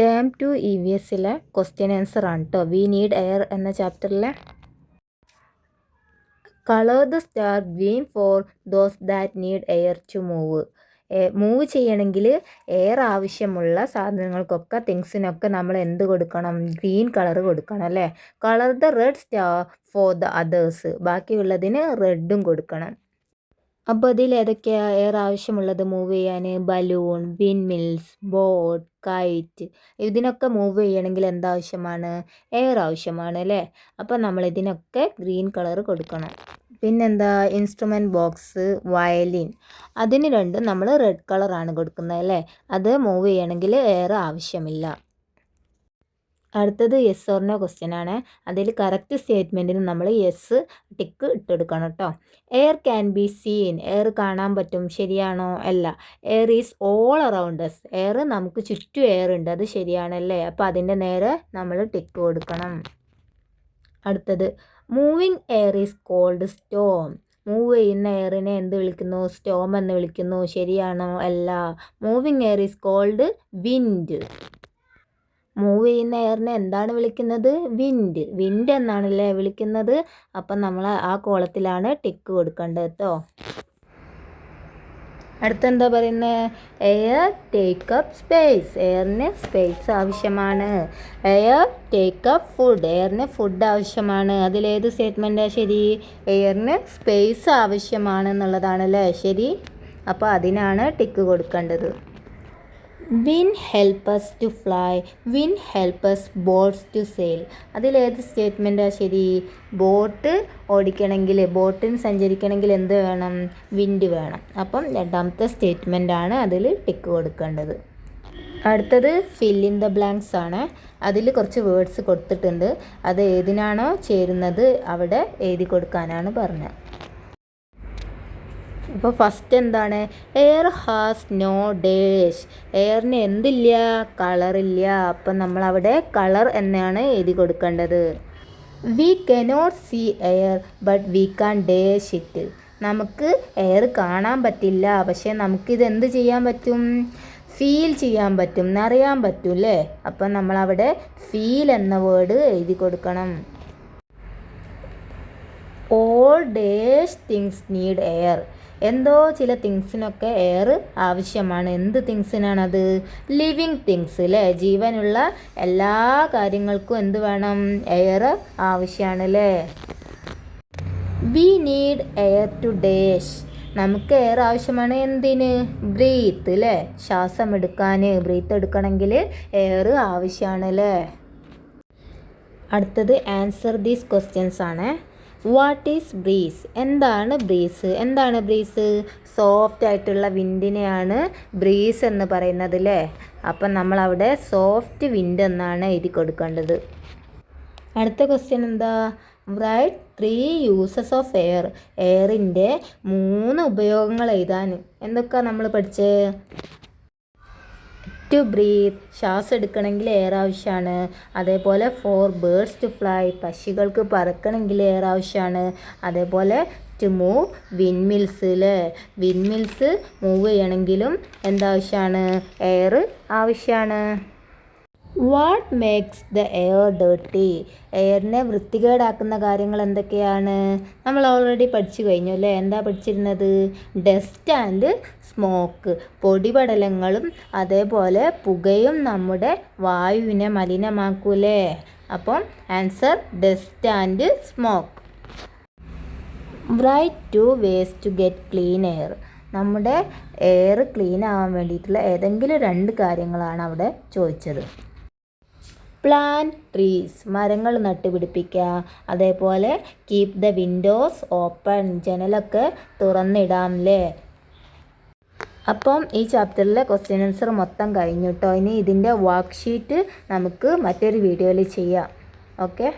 Term two E V എസിലെ question answer ആണ് കേട്ടോ വി നീഡ് എയർ എന്ന ചാപ്റ്ററിലെ colour the star green for those that need air to move move ചെയ്യണമെങ്കിൽ air ആവശ്യമുള്ള സാധനങ്ങൾക്കൊക്കെ തിങ്സിനൊക്കെ നമ്മൾ എന്ത് കൊടുക്കണം? ഗ്രീൻ കളർ കൊടുക്കണം അല്ലേ? Colour the red star for the others ബാക്കിയുള്ളതിന് റെഡും കൊടുക്കണം. അപ്പോൾ അതിൽ ഏതൊക്കെയാണ് എയർ ആവശ്യമുള്ളത് മൂവ് ചെയ്യാൻ? ബലൂൺ വിൻമിൽസ് ബോട്ട് കൈറ്റ് ഇതിനൊക്കെ മൂവ് ചെയ്യണമെങ്കിൽ എന്താവശ്യമാണ്? എയർ ആവശ്യമാണ് അല്ലേ? അപ്പോൾ നമ്മൾ ഇതിനൊക്കെ ഗ്രീൻ കളർ കൊടുക്കണം. പിന്നെന്താ? ഇൻസ്ട്രുമെന്റ് ബോക്സ് വയലിൻ അതിന് രണ്ടും നമ്മൾ റെഡ് കളറാണ് കൊടുക്കുന്നത് അല്ലേ? അത് മൂവ് ചെയ്യണമെങ്കിൽ എയർ ആവശ്യമില്ല. അടുത്തത് യെസ് ഓർ നോ ക്വസ്റ്റ്യൻ ആണ്. അതിൽ കറക്റ്റ് സ്റ്റേറ്റ്മെന്റിന് നമ്മൾ യെസ് ടിക്ക് ഇട്ടെടുക്കണം കേട്ടോ air can be seen air കാണാൻ പറ്റും. ശരിയാണോ? അല്ല. Air is all around us air നമുക്ക് ചുറ്റും എയർ ഉണ്ട്. അത് ശരിയാണല്ലേ? അപ്പോൾ അതിന്റെ നേരെ നമ്മൾ ടിക്ക് കൊടുക്കണം. അടുത്തത് moving air is called storm move ചെയ്യുന്ന എയറിനെ എന്ത് വിളിക്കുന്നു? സ്റ്റോം എന്ന് വിളിക്കുന്നു. ശരിയാണോ? അല്ല. Moving air is called wind move ചെയ്യുന്ന എയറിനെ എന്താണ് വിളിക്കുന്നത്? വിൻഡ് വിൻഡ് എന്നാണല്ലേ വിളിക്കുന്നത്. അപ്പം നമ്മൾ ആ കോളത്തിലാണ് ടിക്ക് കൊടുക്കേണ്ടത് കേട്ടോ അടുത്തെന്താ പറയുന്നത് എയർ ടേക്ക് അപ്പ് സ്പേസ് എയറിന് സ്പേസ് ആവശ്യമാണ്. എയർ ടേക്ക് അപ്പ് ഫുഡ് എയറിന് ഫുഡ് ആവശ്യമാണ്. അതിലേത് സ്റ്റേറ്റ്മെന്റാണ് ശരി? എയറിന് സ്പേസ് ആവശ്യമാണ് എന്നുള്ളതാണല്ലേ? ശരി? അപ്പോൾ അതിനാണ് ടിക്ക് കൊടുക്കേണ്ടത്. Wind helps to fly wind helps boats to sail അതിലേത് സ്റ്റേറ്റ്മെന്റാണ് ശരി? ബോട്ട് ഓടിക്കണമെങ്കിൽ ബോട്ടിന് സഞ്ചരിക്കണമെങ്കിൽ എന്ത് വേണം? വിൻഡ് വേണം. അപ്പം രണ്ടാമത്തെ സ്റ്റേറ്റ്മെന്റാണ് അതിൽ ടിക്ക് കൊടുക്കേണ്ടത്. അടുത്തത് ഫിൽ ഇൻ ദ ബ്ലാങ്ക്സ് ആണ്. അതിൽ കുറച്ച് വേർഡ്സ് കൊടുത്തിട്ടുണ്ട്. അത് ഏതിനാണോ ചേരുന്നത് അവിടെ എഴുതി കൊടുക്കാനാണ് പറഞ്ഞത്. ഇപ്പോൾ ഫസ്റ്റ് എന്താണ്? എയർ ഹാസ് നോ ഡേഷ് എയറിന് എന്തില്ല? കളറില്ല അപ്പം നമ്മളവിടെ കളർ എന്നാണ് എഴുതി കൊടുക്കേണ്ടത്. We cannot see air but we can dash it നമുക്ക് എയർ കാണാൻ പറ്റില്ല. പക്ഷേ നമുക്കിത് എന്ത് ചെയ്യാൻ പറ്റും? ഫീൽ ചെയ്യാൻ പറ്റും. എന്നറിയാൻ പറ്റും അല്ലേ അപ്പം നമ്മളവിടെ ഫീൽ എന്ന വേർഡ് എഴുതി കൊടുക്കണം. All dash things need air എന്തോ ചില തിങ്സിനൊക്കെ എയർ ആവശ്യമാണ്. എന്ത് തിങ്സിനാണത് ലിവിങ് തിങ്സ് അല്ലേ ജീവനുള്ള എല്ലാ കാര്യങ്ങൾക്കും എന്ത് വേണം? എയർ ആവശ്യമാണ് അല്ലേ we need air to dash നമുക്ക് എയർ ആവശ്യമാണ് എന്തിന്? ബ്രീത്ത് അല്ലേ ശ്വാസം എടുക്കാൻ ബ്രീത്ത് എടുക്കണമെങ്കിൽ എയർ ആവശ്യമാണ് അല്ലേ അടുത്തത് ആൻസർ ദീസ് ക്വസ്റ്റ്യൻസ് ആണ്. വാട്ട് ഈസ് ബ്രീസ് എന്താണ് ബ്രീസ് എന്താണ് ബ്രീസ് സോഫ്റ്റ് ആയിട്ടുള്ള വിൻഡിനെയാണ് ബ്രീസ് എന്ന് പറയുന്നത് അല്ലേ അപ്പം നമ്മളവിടെ സോഫ്റ്റ് വിൻഡ് എന്നാണ് എഴുതി കൊടുക്കേണ്ടത്. അടുത്ത ക്വസ്റ്റ്യൻ എന്താ? Write three uses of air എയറിന്റെ മൂന്ന് ഉപയോഗങ്ങൾ എഴുതാൻ. എന്തൊക്കെയാണ് നമ്മൾ പഠിച്ചത് ടു ബ്രീത്ത് ശ്വാസം എടുക്കണമെങ്കിൽ എയർ ആവശ്യമാണ്. അതേപോലെ ഫോർ ബേർഡ്സ് ടു ഫ്ലൈ പക്ഷികൾക്ക് പറക്കണമെങ്കിൽ എയർ ആവശ്യമാണ്. അതേപോലെ ടു മൂവ് വിൻമിൽസ് അല്ലേ വിൻമിൽസ് മൂവ് ചെയ്യണമെങ്കിലും എന്താവശ്യമാണ്? എയർ ആവശ്യമാണ്. What makes the air dirty എയറിനെ വൃത്തികേടാക്കുന്ന കാര്യങ്ങൾ എന്തൊക്കെയാണ്? നമ്മൾ ഓൾറെഡി പഠിച്ചു കഴിഞ്ഞു അല്ലേ? എന്താ പഠിച്ചിരുന്നത്? ഡസ്റ്റ് ആൻഡ് സ്മോക്ക് പൊടിപടലങ്ങളും അതേപോലെ പുകയും നമ്മുടെ വായുവിനെ മലിനമാക്കൂലേ അപ്പം answer dust and smoke write two ways to get clean air നമ്മുടെ എയർ ക്ലീൻ ആവാൻ വേണ്ടിയിട്ടുള്ള ഏതെങ്കിലും രണ്ട് കാര്യങ്ങളാണ് അവിടെ ചോദിച്ചത്. പ്ലാൻ ട്രീസ് മരങ്ങൾ നട്ടുപിടിപ്പിക്കുക അതേപോലെ കീപ് ദ വിൻഡോസ് ഓപ്പൺ ജനലൊക്കെ തുറന്നിടാം അല്ലേ അപ്പം ഈ ചാപ്റ്ററിലെ ക്വസ്റ്റ്യൻ ആൻസർ മൊത്തം കഴിഞ്ഞു കേട്ടോ ഇനി ഇതിന്റെ വർക്ക് ഷീറ്റ് നമുക്ക് മറ്റൊരു വീഡിയോയിൽ ചെയ്യാം. ഓക്കെ